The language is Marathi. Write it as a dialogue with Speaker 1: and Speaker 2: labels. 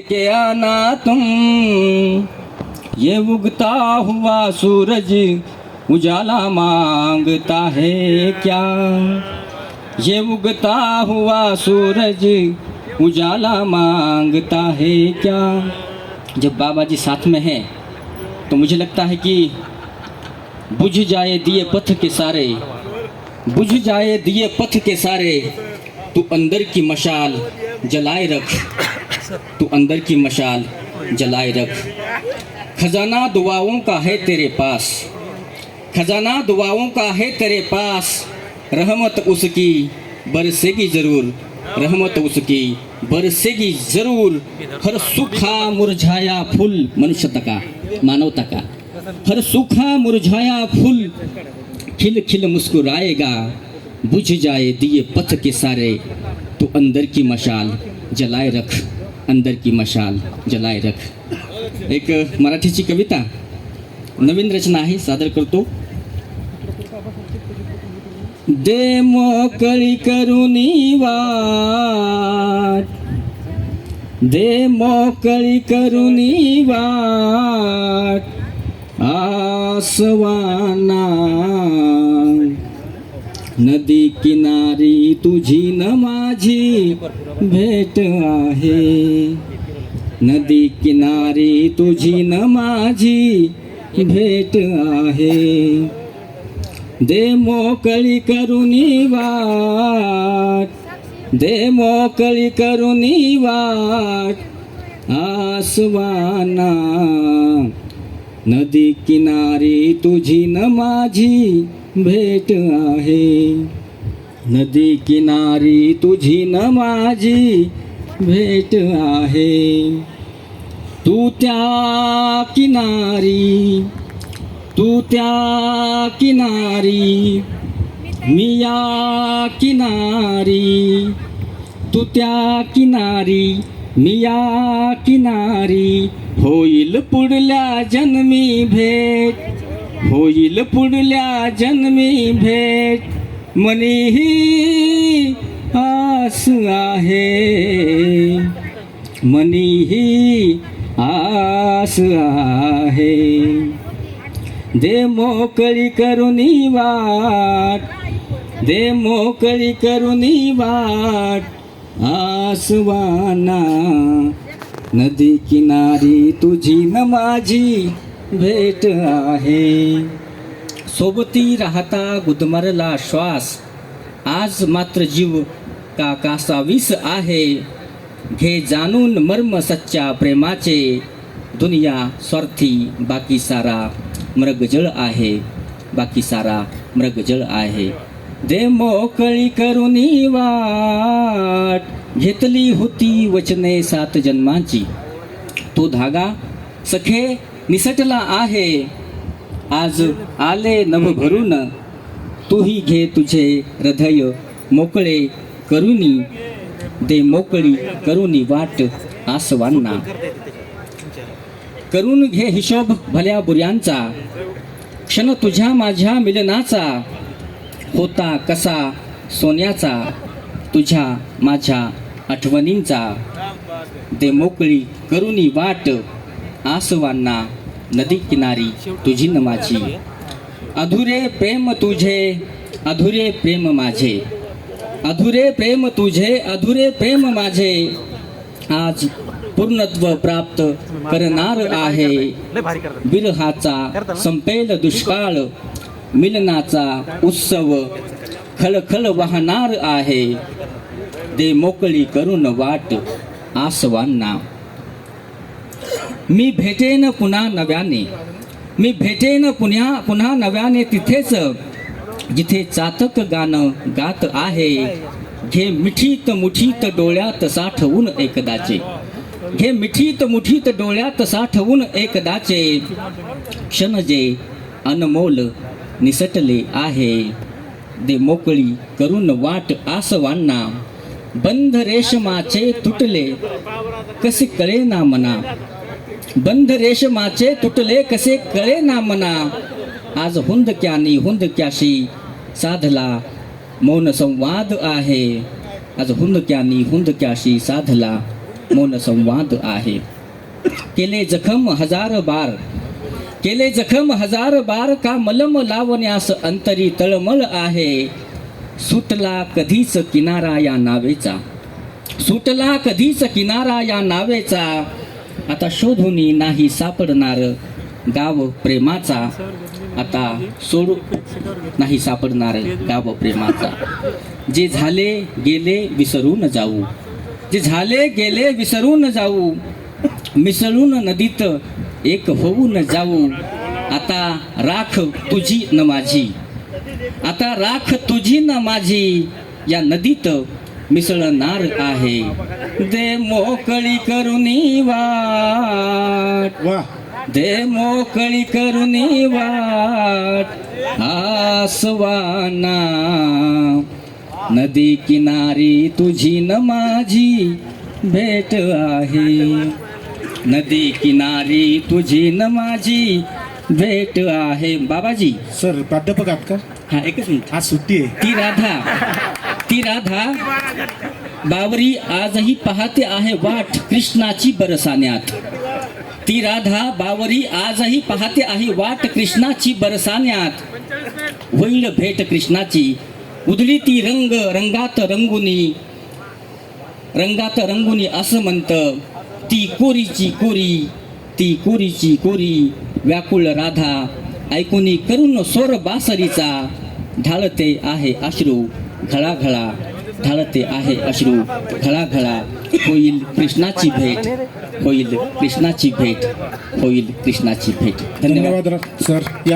Speaker 1: के आना तुम। ये उगता हुआ सूरज उजाला माँगता है क्या? ये उगता हुआ सूरज उजाला माँगता है क्या? जब बाबा जी साथ में हैं तो मुझे लगता है कि बुझ जाए दिए पथ के सारे। बुझ जाए दिए पथ के सारे, तू अंदर की मशाल जलाए रख। तू अंदर की मशाल जलाए रख। खजाना दुआओं का है तेरे पास। खजाना दुआओं का है तेरे पास। रहमत उसकी बरसेगी ज़रूर। रहमत उसकी बरसेगी ज़रूर। हर सूखा मुरझाया फूल मनुष्यता का, मानवता का। हर सूखा मुरझाया फूल खिल खिल मुस्कुराएगा। बुझ जाए दिए पथ के सारे। तो अंदर की मशाल जलाए रख। अंदर की मशाल जलाय रख। एक मराठीची कविता नवीन रचना आहे सादर करतो. दे मोकळी करुनी वाट. दे मोकळी करुनी वाट. आसवाना नदी किनारी तुझी न माझी भेट आहे. नदी किनारी तुझी न माझी भेट आहे. दे मोकळी करुनी वाट. दे मोकळी करुनी वाट. आसवाना. नदी किनारी तुझी न माझी भेट आहे. नदी किनारी तुझी न माझी भेट आहे. तू त्या किनारी तू त्या किनारी मी या किनारी तू त्या किनारी मी या किनारी होईल पुढल्या जन्मी भेट. होईल पुढल्या जन्मी भेट. मनीही आस आहे. मनीही आस आहे. दे मोकळी करुनी वाट. दे मोकळी करुनी वाट. आसवाना. नदी किनारी तुझी न माझी. भेट आहे. सोबती राहता गुदमरला श्वास. आज मात्र जीव का कासावीस आहे. घे जाणून मर्म सच्च्या प्रेमाचे. दुनिया स्वार्थी बाकी सारा मृगजळ आहे. बाकी सारा मृगजळ आहे. दे मोकळी करुनी वाट. घेतली होती वचने सात जन्माची. तो धागा सखे निसटला आहे. आज आले नव भरून तूही घे तुझे हृदय मोकळे करुनी दे मोकळी करुनी वाट आसवांना. करून घे हिशोब भल्या बुऱ्यांचा. क्षण तुझ्या माझ्या मिलनाचा. होता कसा सोन्याचा. तुझ्या माझ्या आठवणींचा. दे मोकळी करुनी वाट आसवांना. नदी किनारी तुझी न माझी अधुरे प्रेम तुझे अधुरे प्रेम माझे। अधुरे प्रेम तुझे अधुरे प्रेम माझे। आज पूर्णत्व प्राप्त करणार आहे। विरहाचा संपेल दुष्काळ मिलनाचा उत्सव खलखल वाहणार आहे। दे मोकळी करून वाट आसवांना। मी भेटेन पुन्हा नव्याने. मी भेटेन पुन्हा पुन्हा नव्याने तिथेच जिथे चातक गाणं गात आहे. घे मिठीत मुठीत डोळ्यात साठवून एकदाचे. घे मिठीत मुठीत डोळ्यात साठवून एकदाचे. क्षण जे अनमोल निसटले आहे. दे मोकळी करून वाट आसवांना. बंध रेशमाचे तुटले. कसे कळे ना मना. बंध रेशमाचे तुटले कसे कळे ना मना. आज हुंदक्यानी हुंदक्याशी साधला मौन संवाद आहे. आज हुंदक्यानी हुंदक्याशी साधला मौन संवाद आहे. केले जखम हजार बार. केले जखम हजार बार का मलम लावण्यास अंतरी तळमळ आहे. सुटला कधीच किनारा या नावेचा. सुटला कधीच किनारा या नावेचा. आता शोधुनी नाही सापडणार गाव प्रेमाचा. आता सोडू नाही सापडणार गाव प्रेमाचा. जे झाले गेले विसरून जाऊ. जे झाले गेले विसरून जाऊ. मिसळून नदीत एक होऊन जाऊ. आता राख तुझी न माझी. आता राख तुझी न माझी. या नदीत मिसळणार आहे. दे मोकळी करुणी वाट.
Speaker 2: वा.
Speaker 1: दे मोकळी करुणी वाट. आसवाना. नदी किनारी तुझी न माझी भेट आहे. नदी किनारी तुझी न माझी भेट आहे. बाबाजी.
Speaker 2: सर प्राध्यापक आहात का?
Speaker 1: हा एकच मिनिट.
Speaker 2: आज सुट्टी आहे.
Speaker 1: ती राधा. ती राधा बावरी आजही पाहते आहे वाट कृष्णाची बरसाण्यात. ती राधा बावरी आजही पाहते आहे वाट कृष्णाची बरसाण्यात. होईल भेट कृष्णाची. उदली ती रंग रंगात रंगुनी. रंगात रंगुनी असं म्हणत ती कोरीची कोरी ती कोरीची कोरी व्याकुळ राधा ऐकुनी करून सोर बासरीचा ढाळते आहे अश्रू. घळाघळा ढाळते आहे अश्रू. घळाघळा होईल कृष्णाची भेट. होईल कृष्णाची भेट. होईल कृष्णाची भेट. धन्यवाद.
Speaker 2: सर.